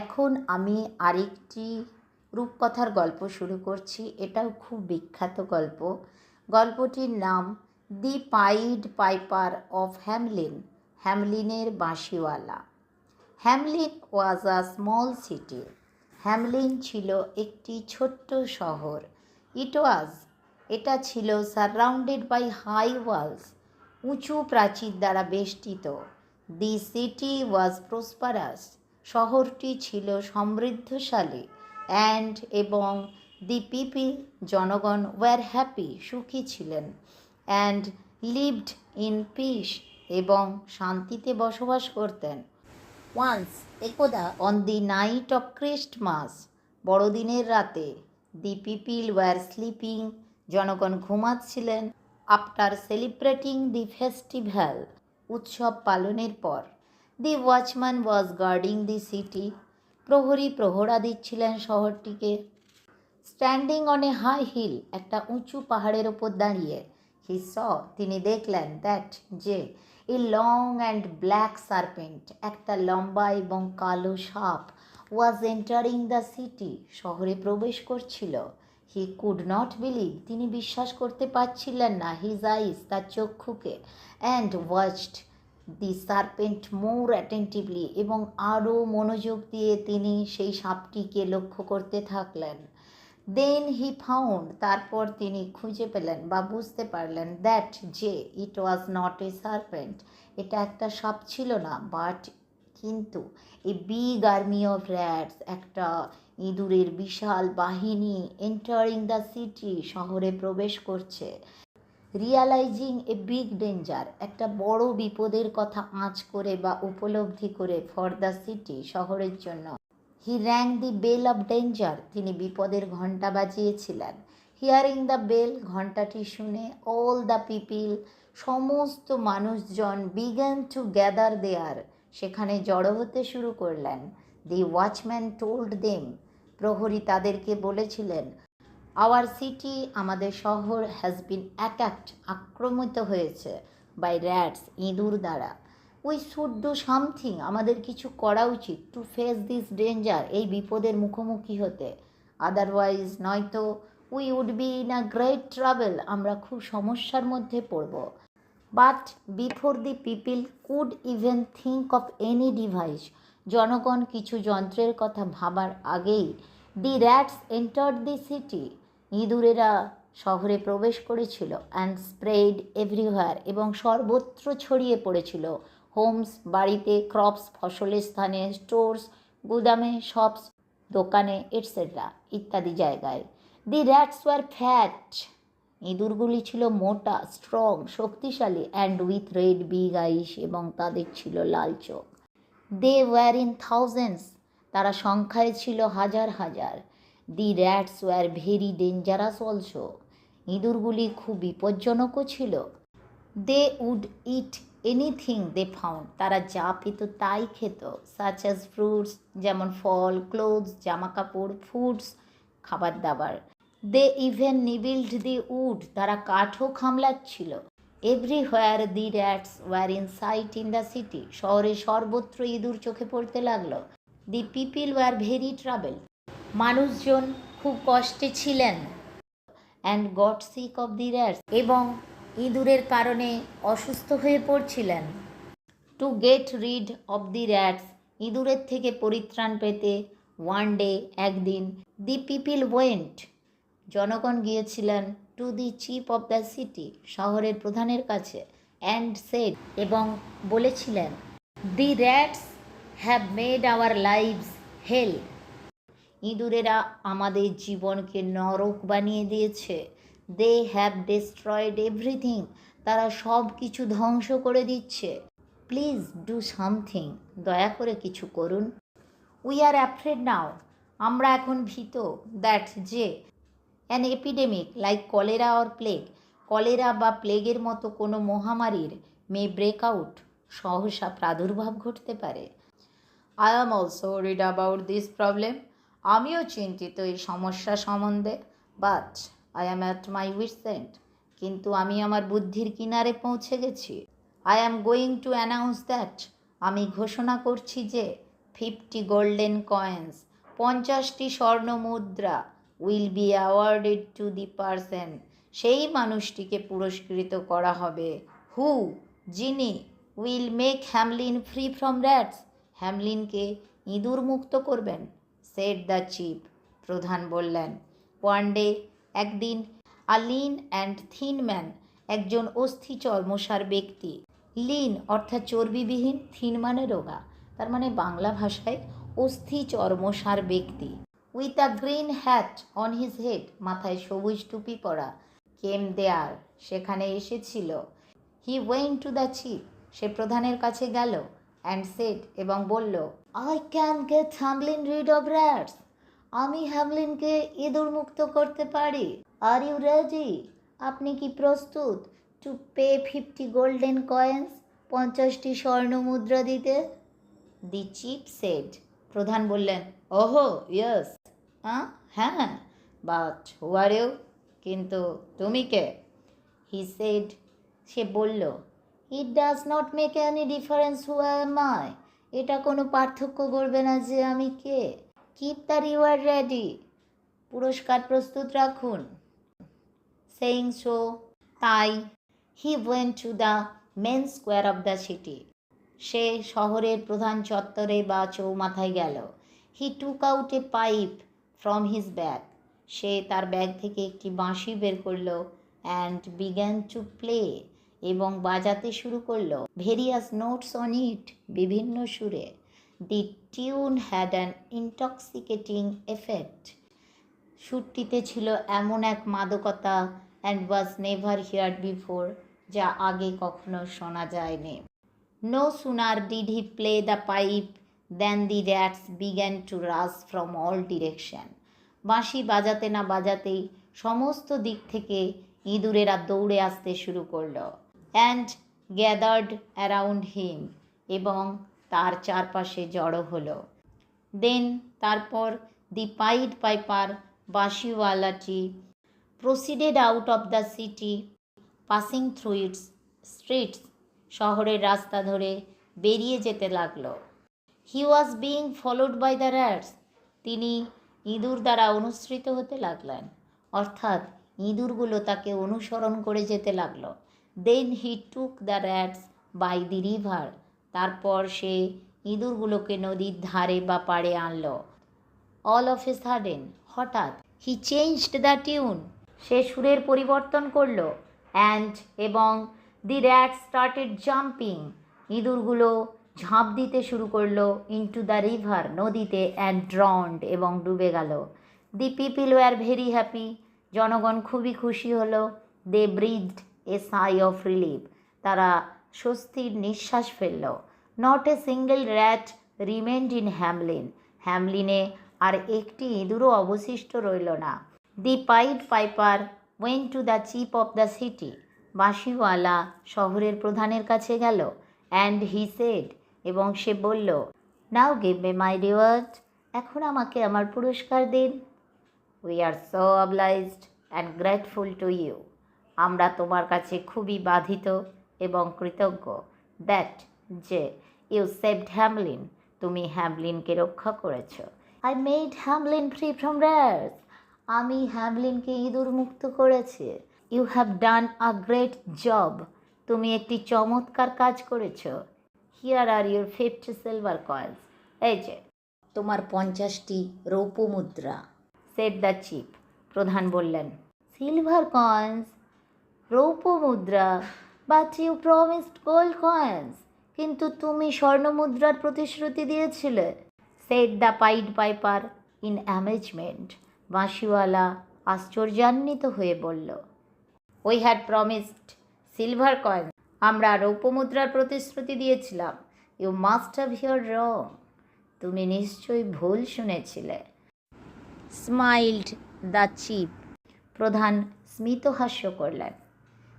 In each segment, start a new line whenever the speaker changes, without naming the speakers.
এখন আমি আরেকটি রূপকথার গল্প শুরু করছি। এটাও খুব বিখ্যাত গল্প। গল্পটির নাম the pied piper of Hamelin হ্যামলিনের বাঁশিওয়ালা। Hamelin was a small city. Hamelin ছিল একটি ছোট্ট শহর। ইট ওয়াজ, এটা ছিল সারাউন্ডেড বাই হাই ওয়ালস, উঁচু প্রাচীর দ্বারা বেষ্টিত। The city was prosperous. শহরটি ছিল সমৃদ্ধশালী অ্যান্ড এবং দি পিপল জনগণ ওয়ার হ্যাপি সুখী ছিলেন অ্যান্ড লিভড ইন পিস এবং শান্তিতে বসবাস করতেন। ওয়ান্স একদা on the night of Christmas বড়দিনের রাতে দি পিপিল ওয়ার স্লিপিং জনগণ ঘুমাচ্ছিলেন আফটার সেলিব্রেটিং দি ফেস্টিভ্যাল উৎসব পালনের পর। The watchman was guarding the city প্রহরী প্রহরা দিচ্ছিলেন শহরটিকে। Standing on a high hill একটা উঁচু পাহাড়ের ওপর দাঁড়িয়ে হি স তিনি দেখলেন দ্যাট যে a long and black serpent একটা লম্বা এবং কালো সাপ ওয়াজ এন্টারিং দ্য সিটি শহরে প্রবেশ করছিল। হি কুড নট বিলিভ তিনি বিশ্বাস করতে পারছিলেন না হিজ আইস তার চক্ষুকে and watched the serpent more attentively এবং আরও মনোযোগ দিয়ে তিনি সেই সাপটিকে লক্ষ্য করতে থাকলেন। দেন হি ফাউন্ড, তারপর তিনি খুঁজে পেলেন বা বুঝতে পারলেন দ্যাট যে, ইট ওয়াজ নট এ সার্পেন্ট। এটা একটা সাপ ছিল না, বাট কিন্তু এই বিগ আর্মি অফ র্যাটস, একটা ইঁদুরের বিশাল বাহিনী এন্টারিং দ্য সিটি শহরে প্রবেশ করছে। রিয়ালাইজিং এ বিগ ডেঞ্জার একটা বড় বিপদের কথা আঁচ করে বা উপলব্ধি করে ফর দ্য সিটি শহরের জন্য। He rang the bell of danger তিনি বিপদের ঘণ্টা বাজিয়েছিলেন। হিয়ারিং দ্য বেল ঘণ্টাটি শুনে অল দ্য পিপিল সমস্ত মানুষজন বিগ্যান টু গ্যাদার দেয়ার সেখানে জড়ো হতে শুরু করলেন। দি ওয়াচম্যান টোল্ড দেম প্রহরী তাদেরকে বলেছিলেন আওয়ার সিটি আমাদের শহর হ্যাজ বিন অ্যাট্যাক্ট আক্রমিত হয়েছে বাই র্যাটস ইঁদুর দ্বারা। উই শুড ডু সামথিং আমাদের কিছু করা উচিত টু ফেস দিস ডেঞ্জার এই বিপদের মুখোমুখি হতে। আদারওয়াইজ নয়তো we would be in a great trouble আমরা খুব সমস্যার মধ্যে পড়ব। But before the people could even think of any device জনগণ কিছু যন্ত্রের কথা ভাবার আগেই the rats enter the city ইঁদুরেরা শহরে প্রবেশ করেছিল অ্যান্ড স্প্রেড এভরিহোয়ার এবং সর্বত্র ছড়িয়ে পড়েছিল। হোমস বাড়িতে ক্রপস ফসলের স্থানে স্টোরস গুদামে শপস দোকানে এটসেট্রা ইত্যাদি জায়গায়। দি র্যাটস ওয়ার ফ্যাট ইঁদুরগুলি ছিল মোটা স্ট্রং শক্তিশালী and with red big eyes এবং তাদের ছিল লাল চোখ। দে ওয়ার ইন থাউজেন্ডস তারা সংখ্যায় ছিল হাজার হাজার। The rats were very dangerous also ইঁদুরগুলি খুব বিপজ্জনকও ছিল। They would eat anything they found তারা যা পেত তাই খেত সাচ অ্যাজ ফ্রুটস যেমন ফল ক্লোথস জামা কাপড় ফুডস খাবার দাবার দে ইভেন নিবিল্ড দি উড তারা কাঠও খামলাচ্ছিল। Everywhere the rats were in sight in the city শহরে সর্বত্র ইঁদুর চোখে পড়তে লাগল। The people were very travel মানুষজন খুব কষ্টে ছিলেন। And got sick of the rats এবং ইঁদুরের কারণে অসুস্থ হয়ে পড়ছিলেন। To get rid of the rats ইঁদুরের থেকে পরিত্রাণ পেতে ওয়ান ডে একদিন দি পিপিল ওয়েন্ট জনগণ গিয়েছিলেন to the chief of the city শহরের প্রধানের কাছে অ্যান্ড সেড এবং বলেছিলেন the rats have made our lives hell ইঁদুরেরা আমাদের জীবনকে নরক বানিয়ে দিয়েছে। দে হ্যাভ ডিস্ট্রয়েড এভরিথিং তারা সব কিছু ধ্বংস করে দিচ্ছে। প্লিজ ডু সামথিং দয়া করে কিছু করুন। উই আর অ্যাফ্রেড নাও আমরা এখন ভীত। দ্যাট যে an epidemic like cholera or plague cholera বা প্লেগের মতো কোনো মহামারীর মে ব্রেক আউট সহসা প্রাদুর্ভাব ঘটতে পারে। I am also worried about this problem আমিও চিন্তিত এই সমস্যা সম্বন্ধে but I am at my wit's end কিন্তু আমি আমার বুদ্ধির কিনারে পৌঁছে গেছি। I am going to announce that আমি ঘোষণা করছি যে ফিফটি গোল্ডেন কয়েন্স পঞ্চাশটি স্বর্ণ মুদ্রা will be awarded to the person সেই মানুষটিকে পুরস্কৃত করা হবে। হু যিনি will make Hamelin free from rats হ্যামলিনকে ইঁদুর মুক্ত করবেন। সেট দ্য চিফ প্রধান বললেন। ওয়ান ডে, একদিন a lean and thin man, একজন অস্থি চর্মসার ব্যক্তি। লিন অর্থাৎ চর্বিবিহীন থিন মানে রোগা, তার মানে বাংলা ভাষায় অস্থি চর্মসার ব্যক্তি। With a green hat on his head, মাথায় সবুজ টুপি পরা, কেম দেয়ার, সেখানে এসেছিল। He went to the chief সে প্রধানের কাছে গেল। অ্যান্ড সেট এবং বলল I can get Hamelin rid of rats আমি হ্যামলিনকে ইঁদুর মুক্ত করতে পারি। আর ইউ রেডি আপনি কি প্রস্তুত? To pay fifty golden coins পঞ্চাশটি স্বর্ণ মুদ্রা দিতে? দি চিপ সেট প্রধান বললেন, ওহো ইয়েস হ্যাঁ বাট হু আর কিন্তু তুমি কে? হি সেড সে বলল it does not make any difference who am I এটা কোনো পার্থক্য করবে না যে আমি কে। কিপ দ্য রিওয়ার্ড রেডি পুরস্কার প্রস্তুত রাখুন। সেইং সো তাই he went to the main square of the city সে শহরের প্রধান চত্বরে বা চৌমাথায় গেল। He took out a pipe from his bag সে তার ব্যাগ থেকে একটি বাঁশি বের করল অ্যান্ড বিগ্যান টু প্লে এবং বাজাতে শুরু করল। ভেরিয়াস নোটস অন ইট, বিভিন্ন সুরে। The tune had an intoxicating effect. সুরটিতে ছিল এমন এক মাদকতা and was never hear before, যা আগে কখনো শোনা যায়নি। No sooner did he play the pipe then the rats began to rush from all direction. বাঁশি বাজাতে না বাজাতেই সমস্ত দিক থেকে ইঁদুরেরা দৌড়ে আসতে শুরু করল। অ্যান্ড গ্যাদার্ড অ্যারাউন্ড হিম এবং তার চারপাশে জড়ো হলো। দেন তারপর the pied piper বাঁশিওয়ালাটি proceeded out of the city passing through its streets শহরের রাস্তা ধরে বেরিয়ে যেতে লাগল। He was being followed by the rats তিনি ইঁদুর দ্বারা অনুসৃত হতে লাগলেন। অর্থাৎ ইঁদুরগুলো তাকে অনুসরণ করে যেতে লাগল। Then he took the rats by the river তারপর সে ইঁদুরগুলোকে নদীর ধারে বা পাড়ে আনলো। অল অফ এ সাডেন হঠাৎ হি চেঞ্জড দ্য টিউন সে সুরের পরিবর্তন করল। অ্যান্ড এবং দি র্যাট স্টার্টেড জাম্পিং ইঁদুরগুলো ঝাঁপ দিতে শুরু করল ইনটু দ্য রিভার নদীতে অ্যান্ড ড্রাউন্ড এবং ডুবে গেল। The people were very happy জনগণ খুবই খুশি হলো। দে ব্রিথড এ সাই অফ রিলিফ। তারা স্বস্তির নিঃশ্বাস ফেলল। Not a single rat remained in Hamelin. হ্যামলিনে আর একটি ইঁদুরও অবশিষ্ট রইল না। The pied piper went to the chief of the city. বাঁশিওয়ালা শহরের প্রধানের কাছে গেল। অ্যান্ড হি সেড এবং সে বলল, নাও গিভ মে মাই রিওয়ার্ড। এখন আমাকে আমার পুরস্কার দিন। We are so obliged and grateful to you. আমরা তোমার কাছে খুবই বাধিত এবং কৃতজ্ঞ। দ্যাট যে ইউ সেভড হ্যামলিন তুমি হ্যামলিনকে রক্ষা করেছ। I made Hamelin free from rats আমি হ্যামলিনকে ইঁদুর মুক্ত করেছি। You have done a great job তুমি একটি চমৎকার কাজ করেছ। Here are your fifty silver coins এই যে, তোমার পঞ্চাশটি রৌপ্য মুদ্রা। সেট দ্য চিপ প্রধান বললেন। সিলভার কয়েন্স রৌপ্য মুদ্রা but you promised gold coins কিন্তু তুমি স্বর্ণ মুদ্রার প্রতিশ্রুতি দিয়েছিলে। Said the pied piper in amazement বাঁশিওয়ালা আশ্চর্যান্বিত হয়ে বলল we had promised silver coin আমরা রৌপ্য মুদ্রার প্রতিশ্রুতি দিয়েছিলাম। You must have hear wrong তুমি নিশ্চয়ই ভুল শুনেছিলে। স্মাইল্ড দ্য চিপ প্রধান স্মিতহাস্য করলেন।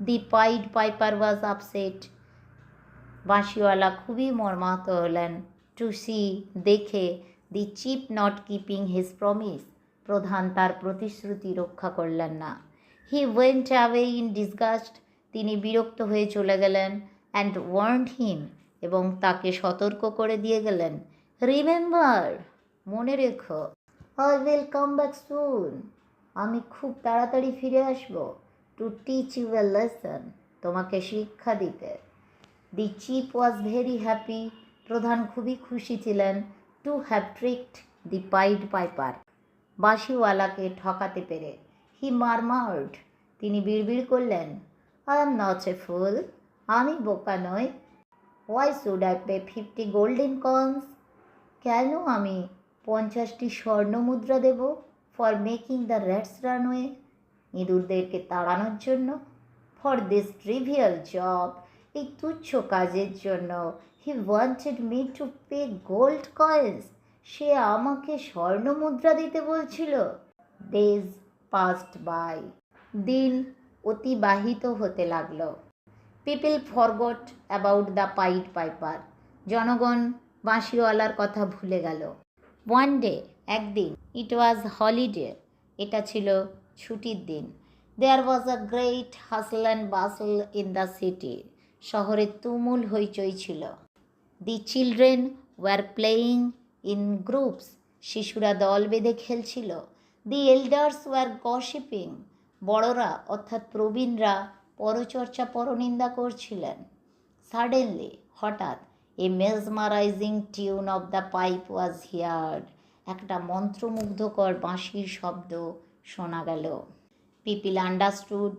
The pied piper was upset বাঁশিওয়ালা খুবই মর্মাহত হলেন। টু সি দেখে the chief not keeping his promise প্রধান তার প্রতিশ্রুতি রক্ষা করলেন না। He went away in disgust তিনি বিরক্ত হয়ে চলে গেলেন অ্যান্ড ওয়ার্নড হিম এবং তাকে সতর্ক করে দিয়ে গেলেন। রিমেম্বার মনে রেখো I will come back soon আমি খুব তাড়াতাড়ি ফিরে আসব। To teach you a lesson তোমাকে শিক্ষা দিতে। The chief was very happy প্রধান খুবই খুশি ছিলেন। To have tricked the pied piper বাঁশিওয়ালাকে ঠকাতে পেরে। হি মারমার্ড তিনি বিড়বিড় করলেন। I am not a fool আমি বোকা নই। Why should I pay fifty golden coins কেন আমি পঞ্চাশটি স্বর্ণ মুদ্রা দেব for making the rats run away ইঁদুরদেরকে তাড়ানোর জন্য ফর দিস ট্রিভিয়াল জব এই তুচ্ছ কাজের জন্য he wanted me to pay gold coins সে আমাকে স্বর্ণ মুদ্রা দিতে বলছিল। ডেজ পাস্ট বাই দিন অতিবাহিত হতে লাগল। People forgot about the pied piper জনগণ বাঁশিওয়ালার কথা ভুলে গেল। ওয়ান ডে একদিন ইট ওয়াজ হলিডে এটা ছিল ছুটির দিন। There was a great hustle and bustle in the city শহরে তুমুল হইচই ছিল। The children were playing in groups শিশুরা দল বেঁধে খেলছিল। দি এল্ডার্স ওয়ার গসিপিং বড়রা, অর্থাৎ প্রবীণরা, পরচর্চা, পরনিন্দা করছিলেন। সাডেনলি হঠাৎ a mesmerising tune of the pipe was heard একটা মন্ত্রমুগ্ধকর বাঁশির শব্দ শোনা গেল। People understood.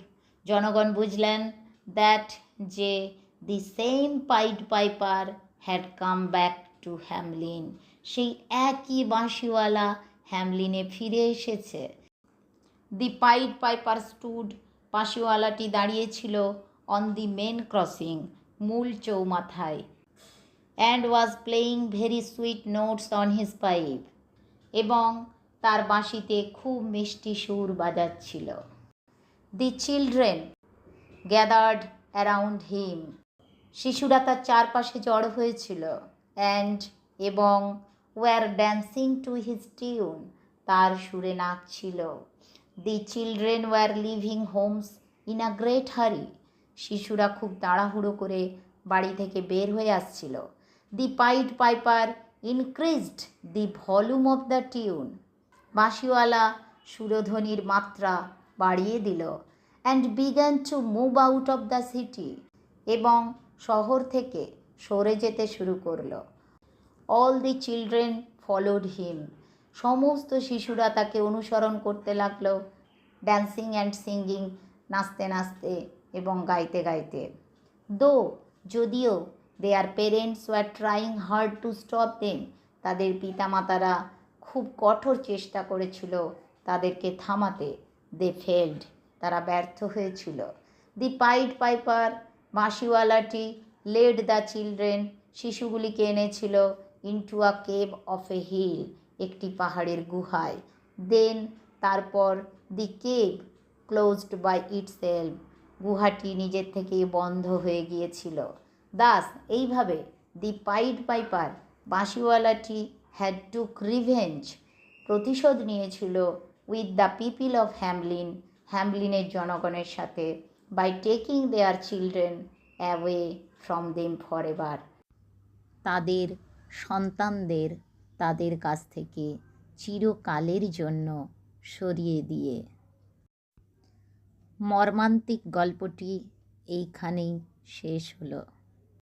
জনগণ বুঝলেন দ্যাট যে the same pied piper had come back to Hamelin সেই একই বাঁশিওয়ালা হ্যামলিনে ফিরে এসেছে। দি পাইড পাইপার স্টুড বাঁশিওয়ালাটি দাঁড়িয়েছিল অন দি মেন ক্রসিং মূল চৌমাথায়। And was playing very sweet notes on his pipe এবং তার বাঁশিতে খুব মিষ্টি সুর বাজাচ্ছিল। The children gathered around him. শিশুরা তার চারপাশে জড়ো হয়েছিল অ্যান্ড এবং were dancing to his tune তার সুরে নাচছিল the children were leaving homes in a great hurry. শিশুরা খুব তাড়াহুড়ো করে বাড়ি থেকে বের হয়ে আসছিল। The pied piper increased the volume of the tune. বাঁশিওয়ালা সুরধ্বনির মাত্রা বাড়িয়ে দিল and began to move out of the city এবং শহর থেকে সরে যেতে শুরু করল। All the children followed him সমস্ত শিশুরা তাকে অনুসরণ করতে লাগল। ড্যান্সিং অ্যান্ড সিঙ্গিং নাচতে নাচতে এবং গাইতে গাইতে। দো যদিও their parents were trying hard to stop them তাদের পিতামাতারা খুব কঠোর চেষ্টা করেছিল তাদেরকে থামাতে। দে ফেল্ড তারা ব্যর্থ হয়েছিল। দি পাইড পাইপার বাঁশিওয়ালাটি লেড দ্য চিলড্রেন শিশুগুলিকে এনেছিল into a cave of a hill একটি পাহাড়ের গুহায়। দেন তারপর the cave closed by itself গুহাটি নিজের থেকে বন্ধ হয়ে গিয়েছিল। দাস এইভাবে দি পাইড পাইপার বাঁশিওয়ালাটি হ্যাড টু রিভেঞ্জ প্রতিশোধ নিয়েছিল with the people of Hamelin হ্যামলিনের জনগণের সাথে by taking their children away from them for ever তাদের সন্তানদের তাদের কাছ থেকে চিরকালের জন্য সরিয়ে দিয়ে। মর্মান্তিক গল্পটি এইখানেই শেষ হলো।